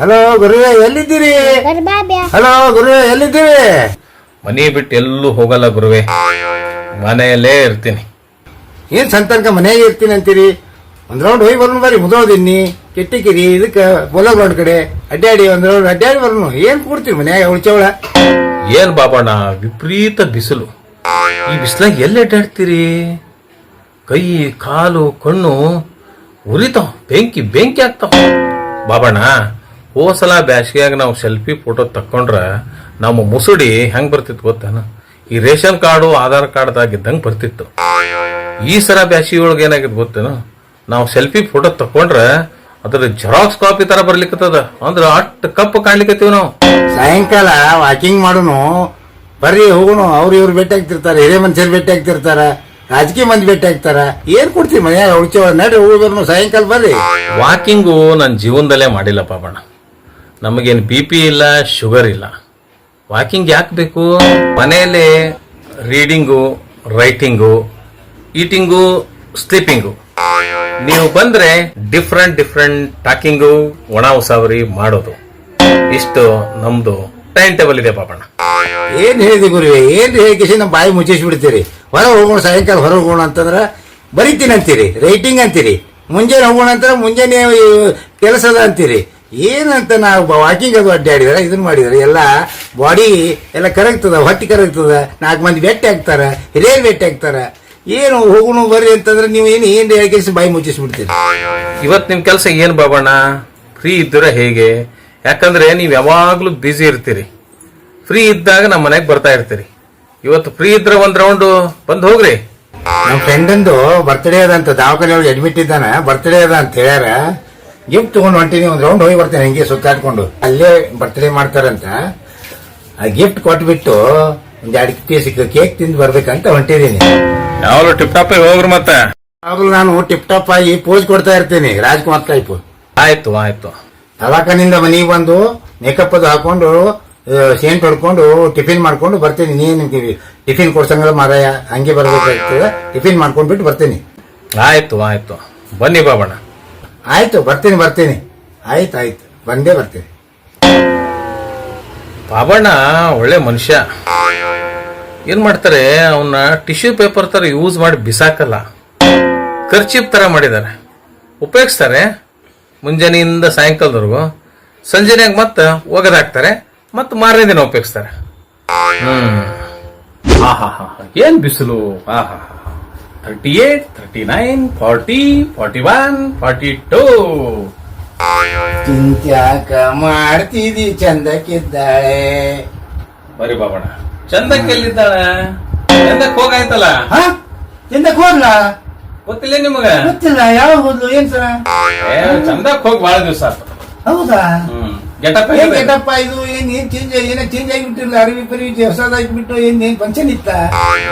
Hello ಗುರುವೆ ಎಲ್ಲಿದ್ದೀರಿ? Hello ಗುರುವೆ ಎಲ್ಲಿದ್ದೀರಿ? ಮನೆ ಬಿಟ್ಟು ಎಲ್ಲೂ ಹೋಗಲ್ಲ ಗುರುವೆ. ಮನೆಯಲ್ಲೇ ಇರ್ತೀನಿ. ಏನ್ ಸಂತನಕ ಮನೆಯಾಗ ಇರ್ತೀನಿ ಅಂತೀರಿ? ಒಂದ್ ರೌಂಡ್ ಹೋಗಿ ಬರೋಣ ಬರ್ರಿ ಮುದೋದಿನ್ನಿ ಕೆಟ್ಟಿಕಿರಿ ಇದಕ್ಕ ಬೋಲಗ್ರೌಂಡ್ ಕಡೆ. ಅಡ್ಡಾಡಿ ಒಂದ್ ರೌಂಡ್ ಅಡ್ಡಾಡಿ ಬರೋಣ. ಏನ್ ಕೂಡ್ತೀರಿ ಮನ್ಯಾಗ ಉಳ್ಚವಳ ಏನ್ ಬಾಬಣ್ಣ ವಿಪರೀತ ಬಿಸಿಲು. ಈ ಬಿಸಿಲಾಗ ಎಲ್ಲಿ ಅಡ್ಡಾಡ್ತೀರಿ ಕೈ ಕಾಲು ಕಣ್ಣು ಉರಿತಾವ ಬೆಂಕಿ ಬೆಂಕಿ ಆಗ್ತಾವ. ಬಾಬಣ್ಣ ಹೋಸಲ ಬ್ಯಾಸಿಗ್ಯಾಗ ನಾವು ಸೆಲ್ಫಿ ಫೋಟೋ ತಕ್ಕೊಂಡ್ರ ನಮ್ಮ ಮುಸುಡಿ ಹೆಂಗ್ ಬರ್ತಿತ್ತು ಗೊತ್ತಾನ? ಈ ರೇಷನ್ ಕಾರ್ಡು ಆಧಾರ್ ಕಾರ್ಡ್ದಾಗ ಇದ್ದಂಗೆ ಬರ್ತಿತ್ತು. ಈ ಸಲ ಬ್ಯಾಸಿಗೆ ಒಳಗೆ ಏನಾಗಿತ್ತು ಗೊತ್ತೇನು? ನಾವು ಸೆಲ್ಫಿ ಫೋಟೋ ತಕೊಂಡ್ರ ಅದ್ರ ಜೆರಾಕ್ಸ್ ಕಾಪಿ ತರ ಬರ್ಲಿಕ್ಕತ್ತದ ಅಂದ್ರ ಅಷ್ಟು ಕಪ್ಪು ಕಾಣ್ಲಿಕ್ಕತ್ತೀವಿ ನಾವು. ಸಾಯಂಕಾಲ ವಾಕಿಂಗ್ ಮಾಡೋನು ಬರ್ರಿ ಹೋಗೋಣ ಅವ್ರು ಇವ್ರು ಭೇಟಿ ಆಗ್ತಿರ್ತಾರ ಹಿರಿಯ ಮನುಷ್ಯರು ಭೇಟಿ ಆಗ್ತಿರ್ತಾರ ರಾಜಕೀಯ ಮಂದಿ ಭೇಟಿ ಆಗ್ತಾರ ಏನ್ ಕೊಡ್ತೀವಿ ಮನ್ಯಾಗ ಉಳ್ಚವಳ ನಡ್ರಿ ಹೋಗೋದ್ರು ಸಾಯಂಕಾಲ ಬರ್ರಿ. ವಾಕಿಂಗು ನನ್ನ ಜೀವನದಲ್ಲೇ ಮಾಡಿಲ್ಲಪ್ಪ ಪಾಪಣ್ಣ. ನಮಗೇನು ಬಿ ಪಿ ಇಲ್ಲ, ಶುಗರ್ ಇಲ್ಲ. ವಾಕಿಂಗ್ ಯಾಕೆ ಬೇಕು? ಮನೆಯಲ್ಲಿ ರೀಡಿಂಗು, ರೈಟಿಂಗು, ಈಟಿಂಗು, ಸ್ಲೀಪಿಂಗು. ನೀವು ಬಂದರೆ ಡಿಫ್ರೆಂಟ್ ಡಿಫ್ರೆಂಟ್ ಟಾಕಿಂಗು ಒಣ ಉಸಾವರಿ ಮಾಡೋದು. ಇಷ್ಟು ನಮ್ಮದು ಟೈಮ್ ಟೇಬಲ್ ಇದೆ ಪಾಪಣ್ಣ. ಏನು ಹೇಳಿದೆ ಗುರುವೆ? ಏನು ಹೇಳಿ ನಮ್ಮ ಬಾಯಿ ಮುಚ್ಚಿಸಿ ಬಿಡ್ತೀರಿ ಹೊರ ಹೋಗೋಣ, ಸಾಯಂಕಾಲ ಹೊರ ಹೋಗೋಣ ಅಂತಂದ್ರೆ ಬರೀತೀನಿ ಅಂತೀರಿ. ರೈಟಿಂಗ್ ಅಂತೀರಿ. ಮುಂಜಾನೆ ಹೋಗೋಣ ಅಂತಂದ್ರೆ ಮುಂಜಾನೆ ಕೆಲಸದ ಅಂತೀರಿ. ಏನಂತ ನಾವು ವಾಕಿಂಗ್ ಅದು ಅಡ್ಡಾಡಿದಾರ ಇದನ್ನ ಮಾಡಿದಾರೆ. ಎಲ್ಲ ಬಾಡಿ ಎಲ್ಲ ಕರಗ್ತದ ಹೊಟ್ಟೆ ಕರಗ್ತದ. ನಾಲ್ಕು ಮಂದಿ ಬೆಟ್ಟಿ ಹಾಕ್ತಾರೆ ಹಿರಿಯರು ಬೆಟ್ಟಿ ಹಾಕ್ತಾರೆ ಏನು ಹೋಗುಣು ಬರ್ರಿ ಅಂತಂದ್ರೆ ನೀವು ಏನು ಏನ್ ಹೇಳಿ ಬಾಯಿ ಮುಚ್ಚಿಸ್ಬಿಡ್ತೀರಿ. ಇವತ್ತು ನಿಮ್ಮ ಕೆಲಸ ಏನು ಬಾಬಣ್ಣ? ಫ್ರೀ ಇದ್ದರೆ ಹೇಗೆ? ಯಾಕಂದ್ರೆ ನೀವು ಯಾವಾಗಲೂ ಬ್ಯುಸಿ ಇರ್ತೀರಿ. ಫ್ರೀ ಇದ್ದಾಗ ನಮ್ಮ ಮನೆಗೆ ಬರ್ತಾ ಇರ್ತೀರಿ. ಇವತ್ತು ಫ್ರೀ ಇದ್ರೆ ಒಂದು ರೌಂಡ್ ಬಂದು ಹೋಗ್ರಿ. ನಮ್ಮ ಫ್ರೆಂಡಂದು ಬರ್ತ್ಡೇ ಅದ ಅಂತ ದವಾಖಾನೆ ಒಳಗೆ ಅಡ್ಮಿಟ್ ಇದ್ದಾನೆ ಬರ್ತ್ಡೇ ಅದ ಅಂತ ಹೇಳ್ಯಾರ. ಗಿಫ್ಟ್ ತಗೊಂಡು ಹೊಂಟೀನಿ ಒಂದು ರೌಂಡ್ ಹೋಗಿ ಬರ್ತೇನೆ ಹಿಂಗೆ ಸುತ್ತಾಡ್ಕೊಂಡು ಅಲ್ಲೇ ಬರ್ತ್ಡೇ ಮಾಡ್ತಾರಂತ. ಆ ಗಿಫ್ಟ್ ಕೊಟ್ಬಿಟ್ಟು ಒಂದ್ ಎರಡು ಪೀಸ್ ಕೇಕ್ ತಿಂದು ಬರ್ಬೇಕಂತ ಹೊಂಟಿದೀನಿ. ಯಾವಾಗಲೂ ಟಿಪ್ ಟಾಪ್ ಹೋಗ್ರಿ ಮತ್ತೆ? ಯಾವಾಗಲೂ ನಾನು ಟಿಪ್ ಟಾಪ್ ಆಗಿ ಪೋಸ್ ಕೊಡ್ತಾ ಇರ್ತೀನಿ ರಾಜ್ಕುಮಾರ್ ಟೈಪ್ ಆಯ್ತು ಆಯ್ತು. ದವಾಖಾನಿಂದ ಮನೆಗೆ ಬಂದು ಮೇಕಪ್ ಅದು ಹಾಕೊಂಡು ಸೇಂಟ್ ಹೊಡ್ಕೊಂಡು ಟಿಫಿನ್ ಮಾಡ್ಕೊಂಡು ಬರ್ತೀನಿ. ನೀನು ಟಿಫಿನ್ ಕೊಡ್ಸಂಗಲ್ಲ ಮಾರಾಯ ಹಂಗೆ ಬರ್ಬೇಕಾಗ್ತದೆ. ಟಿಫಿನ್ ಮಾಡ್ಕೊಂಡ್ಬಿಟ್ಟು ಬರ್ತೀನಿ. ಆಯ್ತು ಆಯ್ತು. ಬನ್ನಿ ಬಾಬಣ್ಣ. ಆಯ್ತು ಬರ್ತೀನಿ ಬರ್ತೀನಿ. ಆಯ್ತು ಆಯ್ತು. ಬಂದೇ ಬರ್ತೀನಿ. ಬಾಬಣ್ಣ ಒಳ್ಳೆ ಮನುಷ್ಯ. ಏನ್ ಮಾಡ್ತಾರೆ ಅವನ್ನ ಟಿಶ್ಯೂ ಪೇಪರ್ ತರ ಯೂಸ್ ಮಾಡಿ ಬಿಸಾಕಲ್ಲ. ಖರ್ಚಿಪ್ ತರ ಮಾಡಿದ್ದಾರೆ. ಉಪಯೋಗಿಸ್ತಾರೆ. ಮುಂಜಾನೆಯಿಂದ ಸಾಯಂಕಾಲದವರೆಗೂ. ಸಂಜೆನಾಗ ಮತ್ತೆ ಒಗದಾಕ್ತಾರೆ ಮತ್ತೆ ಮಾರನೇ ದಿನ ಉಪಯೋಗಿಸ್ತಾರೆ. ಹ್ಮ್. ಆಹಾಹಾ. ಏನ್ ಬಿಸಿಲು? Thirty eight thirty nine forty forty one forty two ಚಿಂತ್ಯಾಕ ಮಾಡ್ತಿದಿ ಚಂದಕ್ಕಿದ್ದಾಳೆ. ಬರಿ ಬಾಬಣ ಚಂದಕ್ಕೆಲ್ಲಿದ್ದಾಳೆ? ಚಂದಕ್ಕೆ ಹೋಗಾಯ್ತಲ್ಲ? ಹಾ? ಚಿಂತಕ್ ಹೋಗ್ಲ ಗೊತ್ತಿಲ್ಲ ನಿಮಗ? ಗೊತ್ತಿಲ್ಲ ಯಾವಾಗ ಹೋದ್ಲು ಏನ್ ಸರ? ಏ, ಚಂದಕ್ಕೆ ಹೋಗಿ ಬಹಳ ದಿವಸ ಹೌದಾ? ಹ್ಮ್. ಗೆಟಪ್ ಏನ್ ಕೆಟ್ಟಪ್ಪ ಇದು? ಏನ್ ಏನ್ ಚೇಂಜ್ ಏನ ಚೇಂಜ್ ಆಗಿಬಿಟ್ಟಿರ್ಲ? ಅರಿವಿ ಪರಿವಿ ಹೊಸದಾಗಿಬಿಟ್ಟು ಏನ್ ಏನ್ ಫಂಕ್ಷನ್ ಇತ್ತ?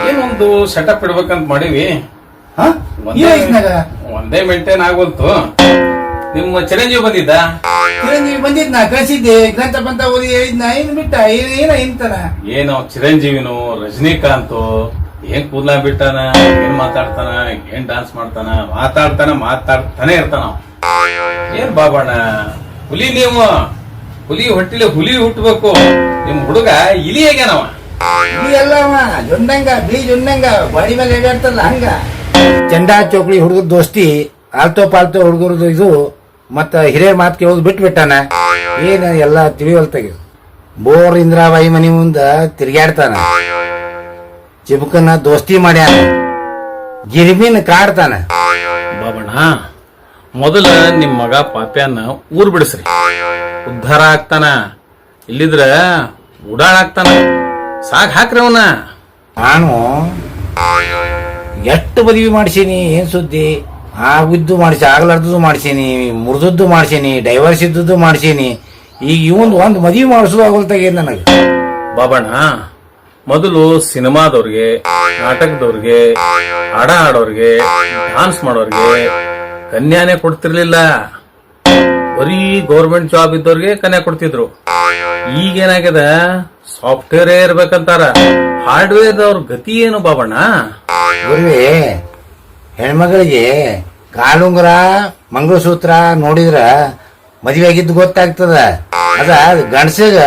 ಏನೊಂದು ಸೆಟಪ್ ಇಡ್ಬೇಕಂತ ಮಾಡೀವಿ. ಹಾ? ಈ ವಯಸ್ಸಿನಾಗ ಒಂದೇ ಮೇಂಟೈನ್ ಆಗೋಲ್ತು ನಿಮ್ಮ ಚಿರಂಜೀವಿ ಬಂದಿದ್ದ? ಚಿರಂಜೀವಿ ಬಂದಿದ್ನ? ಕಳಿಸಿದ್ದೆ. ಗ್ರಂಥ ಪಂಥ ಓದಿ ಹೇಳಿದ್ನ? ಏನ್ ಬಿಟ್ಟ? ಏನ್ ಏನ ಇಂತನ? ಏನು ಚಿರಂಜೀವಿನು ರಜನಿಕಾಂತ್? ಏನ್ ಕೂದ್ಲ ಬಿಟ್ಟಾನ? ಏನ್ ಮಾತಾಡ್ತಾನ? ಏನ್ ಡಾನ್ಸ್ ಮಾಡ್ತಾನ? ಮಾತಾಡ್ತಾನ ಮಾತಾಡ್ತಾನೆ ಇರ್ತಾನ. ಅವ. ಏನ್ ಬಾಬಣ್ಣ? ಹುಲಿ ನೀವು? ಹುಲಿ ಹೊಟ್ಟಿಲಿ ಹುಲಿ ಹುಟ್ಟಬೇಕು ನಿಮ್ ಹುಡುಗ ಇಲಿ ಆಗ್ಯಾನವ. ಇದು ಎಲ್ಲ ಅವ ಜೊಂದಂಗ ಬಿಳಿ ಜೊಂದಂಗ ಬಾಡಿ ಮೇಲೆ ಹಂಗ. ಚಂಡ ಚೋಕ್ಳಿ ಹುಡುಗರ ದೋಸ್ತಿ ಆಲ್ತೋ ಪಾಲ್ತೋ ಹುಡುಗರದು ಇದು ಮತ್ತ ಹಿರಿಯರ ಮಾತು ಕೇಳೋದು ಬಿಟ್ಟು ಬಿಟ್ಟಾನ. ಏನ ಎಲ್ಲ ತಿಳಿವಲ್ತಾಗಿ. ಬೋರ್ ಇಂದ್ರಾಬಾಯಿ ಮನಿ ಮುಂದ ತಿರ್ಗ್ಯಾಡ್ತಾನ. ಚಿಬುಕನ್ನ ದೋಸ್ತಿ ಮಾಡ್ಯಾನ. ಗಿರಿಮಿನ ಕಾಡ್ತಾನ. ಬಾಬಣ್ಣ ಮೊದಲ ನಿಮ್ ಮಗ ಪಾಪ್ಯಾನ ಊರ್ ಬಿಡಿಸ್ರಿ. ಉದ್ಧಾರ ಆಗ್ತಾನ. ಇಲ್ಲಿದ್ರ ಉಡಾಳಾಗ್ತಾನ ಸಾಕ್ ಹಾಕ್ರಿ ಅವನ. ನಾನು ಎಷ್ಟು ಮದುವೆ ಮಾಡಿಸೀನಿ ಏನ್ ಸುದ್ದಿ? ಆಗಿದ್ದು ಮಾಡಿಸಿ ಆಗ್ಲಾರ್ದದ್ದು ಮಾಡಿಸೀನಿ ಮುರಿದದ್ದು ಮಾಡಿಸೀನಿ ಡೈವರ್ಸ್ ಇದ್ದದ್ದು ಮಾಡಿಸೀನಿ. ಈಗ ಇವಂದು ಒಂದ್ ಮದುವೆ ಮಾಡಿಸೋದು ಆಗೋಲ್ತಾಗ ನನಗೆ? ಬಾಬಣ್ಣ ಮೊದಲು ಸಿನಿಮಾದವ್ರಿಗೆ ನಾಟಕದವ್ರಿಗೆ ಹಾಡ ಹಾಡೋರ್ಗೆ ಡಾನ್ಸ್ ಮಾಡೋರ್ಗೆ ಕನ್ಯಾನೇ ಕೊಡ್ತಿರ್ಲಿಲ್ಲ. ಬರೀ ಗೌರ್ಮೆಂಟ್ ಜಾಬ್ ಇದ್ದವ್ರಿಗೆ ಕನ್ಯಾ ಕೊಡ್ತಿದ್ರು. ಈಗೇನಾಗ್ಯದ ಸಾಫ್ಟ್ವೇರ್ ಇರ್ಬೇಕಂತಾರ. ಹಾರ್ಡ್ವೇರ್ ಅವ್ರ ಗತಿ ಏನು ಬಾಬಣ್ಣ? ಗುರುವೆ ಹೆಣ್ಮಗಳಿಗೆ ಕಾಲುಂಗುರ ಮಂಗಳಸೂತ್ರ ನೋಡಿದ್ರ ಮದ್ವೆ ಆಗಿದ್ದು ಗೊತ್ತಾಗ್ತದ. ಅದ ಗಂಡಸಗ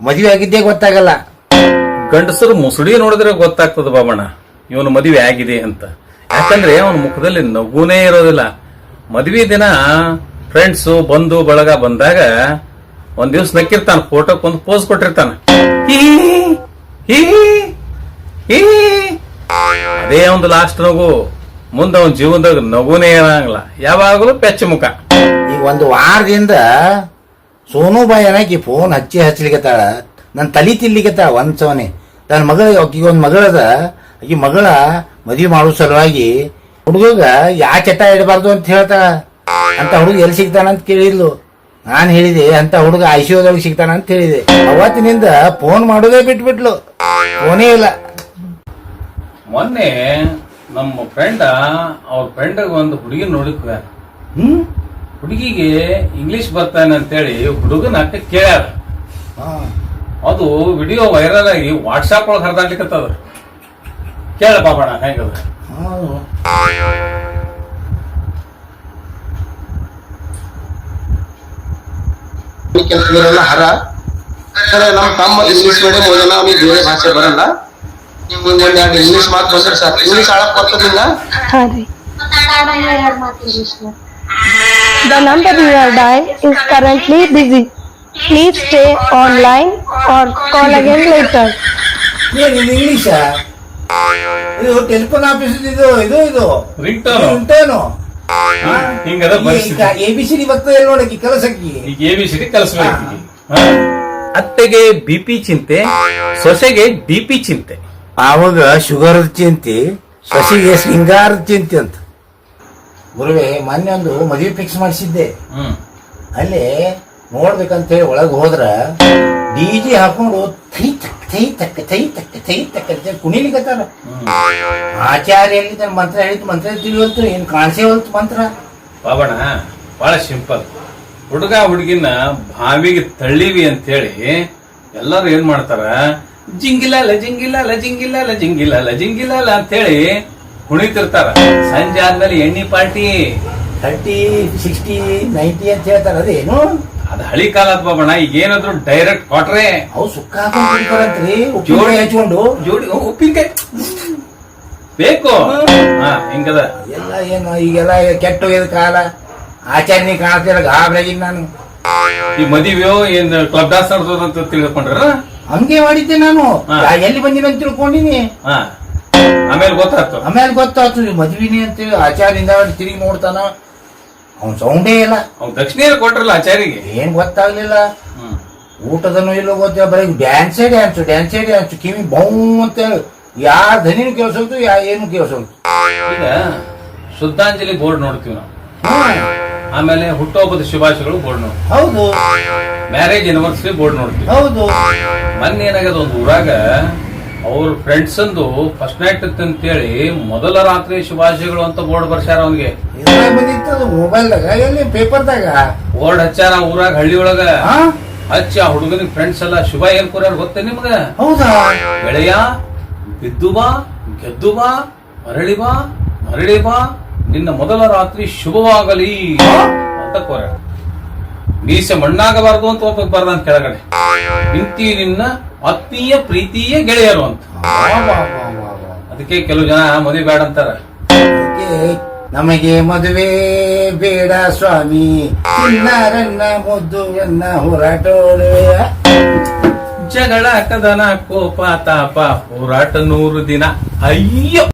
ಮದ್ವೆ ಆಗಿದ್ದೇ ಗೊತ್ತಾಗಲ್ಲ. ಗಂಡಸರು ಮುಸುಡಿ ನೋಡಿದ್ರೆ ಗೊತ್ತಾಗ್ತದ ಬಾಬಣ್ಣ. ಇವನು ಮದುವೆ ಆಗಿದೆ ಅಂತ. ಯಾಕಂದ್ರೆ ಅವನ ಮುಖದಲ್ಲಿ ನಗುನೇ ಇರೋದಿಲ್ಲ. ಮದ್ವೆ ದಿನ ಫ್ರೆಂಡ್ಸ್ ಬಂಧು, ಬಳಗ ಬಂದಾಗ ಒಂದ್ ದಿವ್ಸ ನಕ್ಕಿರ್ತಾನ ಫೋಟೋಕ್ ಒಂದು ಪೋಸ್ ಕೊಟ್ಟಿರ್ತಾನ. ಅದೇ ಒಂದು ಲಾಸ್ಟ್ ನಗು. ಮುಂದ ಅವನ್ ಜೀವನದಾಗ ನಗುನೇ ಏನಾಗಲ್ಲ ಯಾವಾಗಲೂ ಪೆಚ್ಚ ಮುಖ. ಈಗ ಒಂದು ವಾರದಿಂದ ಸೋನುಬಾಯಿ ಏನಾಗಿ ಫೋನ್ ಹಚ್ಚಿ ಹಚ್ಚಲಿಕತ್ತಾಳ ನನ್ನ ತಲಿ ತಿನ್ಲಿಕತ್ತಾಳ ಒಂದ್ ಸವನೆ ನನ್ನ ಮಗಳ, ಆಕಿಗೆ ಒಂದು ಮಗಳದ. ಈ ಮಗಳ ಮದುವೆ ಮಾಡೋ ಸಲುವಾಗಿ ಹುಡುಗ ಯಾ ಚಟ ಇಡಬಾರ್ದು ಅಂತ ಹೇಳ್ತಾಳ. ಅಂತ ಹುಡುಗ ಎಲ್ಲಿ ಸಿಗ್ತಾನ ಅಂತ ಕೇಳಿದ್ಲು. ನಾನು ಹೇಳಿದೆ ಅಂತ ಹುಡುಗ ಐಸಿಯೋದೊಳಗೆ ಸಿಗ್ತಾನ ಅಂತ ಹೇಳಿದೆ. ಅವತ್ತಿನಿಂದ ಫೋನ್ ಮಾಡೋದೇ ಬಿಟ್ಬಿಟ್ಲು. ಫೋನೇ ಇಲ್ಲ. ಮೊನ್ನೆ ನಮ್ಮ ಫ್ರೆಂಡ ಅವ್ರ ಫ್ರೆಂಡ್ ಒಂದು ಹುಡುಗಿ ನೋಡಿದ್ವ. ಹ್ಮ್? ಹುಡುಗಿಗೆ ಇಂಗ್ಲಿಷ್ ಬರ್ತಾನೆ ಅಂತೇಳಿ ಹುಡುಗನ ಅಕ್ಕ ಕೇಳ್ಯಾರ. ಅದು ವಿಡಿಯೋ ವೈರಲ್ ಆಗಿ ವಾಟ್ಸಾಪ್ ಒಳಗೆ ಹರಿದಾಡ್ಲಿಕ್ಕತ್ತದ ಕೇಳ ಬಾಬಣ್ಣ ಹೆಂಗದ. ಕೆಲಸದವರೆಲ್ಲ ಹರ. ಸರ್ ನಮ್ಮ ತಮ್ಮ ಇಂಗ್ಲಿಷ್ ಮೀಡಿಯಂ ಓದಲ್ಲ ಅವ್ನಿಗೆ ಬೇರೆ ಭಾಷೆ ಬರಲ್ಲ. ನಿಮ್ಗೆ ಒಂದ್ ಎರಡು ಇಂಗ್ಲಿಷ್ ಮಾತು ಬಂದ್ರೆ ಸರ್ ಇಂಗ್ಲಿಷ್ ಆಳಕ್ ಬರ್ತದಿಲ್ಲ. The number you have dialed is currently busy. Please stay online or call again later. English ಇದು ಟೆಲಿಫೋನ್ ಆಫೀಸ್ ಇದು ಇದು ಇದು. ರಿಂಗ್ ಪರಿಸ್ಥಿತಿ. ಎ ಬಿ ಬರ್ತದೆ ನೋಡಕ್ಕೆ ಕೆಲಸಕ್ಕೆ? ಈಗ ಡಿ ಅತ್ತೆಗೆ ಬಿ ಪಿ ಚಿಂತೆ ಸೊಸೆಗೆ ಡಿ ಪಿ ಚಿಂತೆ. ಆವಾಗ ಶುಗರ್ ಚಿಂತೆ ಸೊಸೆಗೆ ಸಿಂಗಾರ ಚಿಂತೆ ಅಂತ. ಗುರುವೆ ಮೊನ್ನೆ ಒಂದು ಮದುವೆ ಫಿಕ್ಸ್ ಮಾಡಿಸಿದ್ದೆ. ಹ್ಮ್. ಅಲ್ಲಿ ನೋಡ್ಬೇಕಂತ ಹೇಳಿ ಒಳಗೆ ಹೋದ್ರ ಡಿ ಜಿ ಹಾಕೊಂಡು ಥೈ ತಕ್ಕ ಥೈ ತಕ್ಕ ಥೈ ತಕ್ಕ ಥೈ ತಕ್ಕ ಅಂತ ಕುಣಿಲಿಕತ್ತಾರ ಆಚಾರ್ಯ ಹೇಳಿದ ಮಂತ್ರ ಹೇಳಿದ್ ಮಂತ್ರ ತಿಳಿವಲ್ತು ಏನ್ ಕಾಣಿಸೇವಲ್ತು ಮಂತ್ರ? ಬಾಬಣ್ಣ ಬಹಳ ಸಿಂಪಲ್. ಹುಡುಗ ಹುಡುಗಿನ ಬಾವಿಗೆ ತಳ್ಳಿವಿ ಅಂತ ಹೇಳಿ ಎಲ್ಲರೂ ಏನ್ ಮಾಡ್ತಾರ? ಜಿಂಗಿಲಾಲ ಜಿಂಗಿಲಾಲ ಜಿಂಗಿಲಾಲ ಜಿಂಗಿಲಾಲ ಜಿಂಗಿಲಾಲ ಅಂತ ಹೇಳಿ ಕುಣಿತಿರ್ತಾರ. ಸಂಜೆ ಆದ್ಮೇಲೆ ಎಣ್ಣಿ ಪಾರ್ಟಿ. ಥರ್ಟಿ ಸಿಕ್ಸ್ಟಿ ನೈಂಟಿ ಅಂತ ಹೇಳ್ತಾರ ಅದೇನು? ಅದ್ ಹಳಿ ಕಾಲ ಅಥವಾ ಬಣ್ಣ ಈಗ ಏನಾದ್ರು ಡೈರೆಕ್ಟ್ ಕೊಟ್ರೆ ಅವು ಸುಕ್ಕ ಜೋಡಿ ಹಚ್ಕೊಂಡು. ಜೋಡಿ ಉಪ್ಪಿನಕಾಯಿ. ಬೇಕು. ಹಾ. ಹಿಂಗದ. ಎಲ್ಲ ಏನು ಈಗೆಲ್ಲ ಕೆಟ್ಟ ಹೋಗ್ಯದ ಕಾಲ. ಆಚಾರ್ಯ ಕಾಣ್ತಿಲ್ಲ ಗಾಬರಾಗಿನ್ ನಾನು. ಈ ಮದಿವೆಯೋ ಏನ್ ಕ್ಲಬ್ ಡಾನ್ಸ್ ಅಂತ ತಿಳ್ಕೊಂಡ್ರ? ಹಂಗೆ ಮಾಡಿದ್ದೆ ನಾನು. ಎಲ್ಲಿ ಬಂದಿನ ಅಂತ ತಿಳ್ಕೊಂಡಿನಿ. ಆಮೇಲೆ ಗೊತ್ತಾಯ್ತು. ಆಮೇಲೆ ಗೊತ್ತಾಯ್ತು ಈ ಮದ್ವಿನಿ ಅಂತೇಳಿ ಆಚಾರ್ಯಿಂದ ತಿರುಗಿ ನೋಡ್ತಾನ. ಅವ್ನ್ ಸೌಂಡೇ ಇಲ್ಲ. ಅವ್ನು ದಕ್ಷಿಣ ಕೊಟ್ರಲ್ಲ ಆಚಾರಿಗೆ ಏನ್ ಗೊತ್ತಾಗ್ಲಿಲ್ಲ. ಊಟದನು ಇಲ್ಲೋ ಗೊತ್ತಿಲ್ಲ. ಬರೀ ಡ್ಯಾನ್ಸೇ ಡ್ಯಾನ್ಸ್ ಡ್ಯಾನ್ಸೇ ಡ್ಯಾನ್ಸ್ ಕಿವಿ ಬೌ ಅಂತ ಯಾರ ಧನಿನೂ ಕೇಳಿಸೋದು ಯಾ ಏನು ಕೇಳಿಸೋದು? ಈಗ ಶುದ್ಧಾಂಜಲಿ ಬೋರ್ಡ್ ನೋಡ್ತೀವಿ ನಾವು. ಆಮೇಲೆ ಹುಟ್ಟುಹಬ್ಬದ ಶುಭಾಶಯಗಳು ಬೋರ್ಡ್ ನೋಡ್ತೀವಿ. ಹೌದು. ಮ್ಯಾರೇಜ್ ಯೂನಿವರ್ಸಿಟಿ ಬೋರ್ಡ್ ನೋಡ್ತೀವಿ. ಹೌದು. ಮೊನ್ನೆ ಏನಾಗ್ಯದ ಒಂದು ಊರಾಗ ಅವ್ರ ಫ್ರೆಂಡ್ಸ್ ಅಂದು ಫಸ್ಟ್ ನೈಟ್ ಅಂತೇಳಿ ಮೊದಲ ರಾತ್ರಿ ಶುಭಾಶಯಗಳು ಅಂತ ಬೋರ್ಡ್ ಬರ್ಸ್ಯಾರ ಅವನಿಗೆ. ಮೊಬೈಲ್ದಾಗ ಎಲ್ಲಿ? ಪೇಪರ್ದಾಗ ಬೋರ್ಡ್ ಹಚ್ಚಾರ ಊರಾಗ ಹಳ್ಳಿ ಒಳಗ. ಹಚ್ಚ ಆ ಹುಡುಗನಿಗೆ ಫ್ರೆಂಡ್ಸ್ ಎಲ್ಲ ಶುಭ ಏನ್ ಕೊರ್ಯಾರ ಗೊತ್ತೇ ನಿಮ್ಗ? ಹೌದಾ? ಗೆಳೆಯ ಬಿದ್ದು ಬಾ ಗೆದ್ದು ಬಾ ಮರಳಿ ಬಾ ಮರಳಿ ಬಾ ನಿನ್ನ ಮೊದಲ ರಾತ್ರಿ ಶುಭವಾಗಲಿ ಅಂತ ಕೋರ ಮೀಸೆ ಮಣ್ಣಾಗಬಾರದು ಅಂತ ಒಬ್ಬ ಬರ್ದ ಅಂತ ಕೆಳಗಡೆ. ಇಂತಿ ನಿನ್ನ ಆತ್ಮೀಯ ಪ್ರೀತಿಯ ಗೆಳೆಯರು ಅಂತ. ಅದಕ್ಕೆ ಕೆಲವು ಜನ ಮದುವೆ ಬೇಡ ಅಂತಾರ. ನಮಗೆ ಮದುವೆ ಬೇಡ ಸ್ವಾಮಿ. ಚಿನ್ನಾರನ್ನ ಮುದ್ದುವನ್ನ ಹೋರಾಟೋಳುವೆಯ ಜಗಳ ಕದನ ಕೋಪ ತಾಪ ಹೋರಾಟ ನೂರು ದಿನ. ಅಯ್ಯೋ!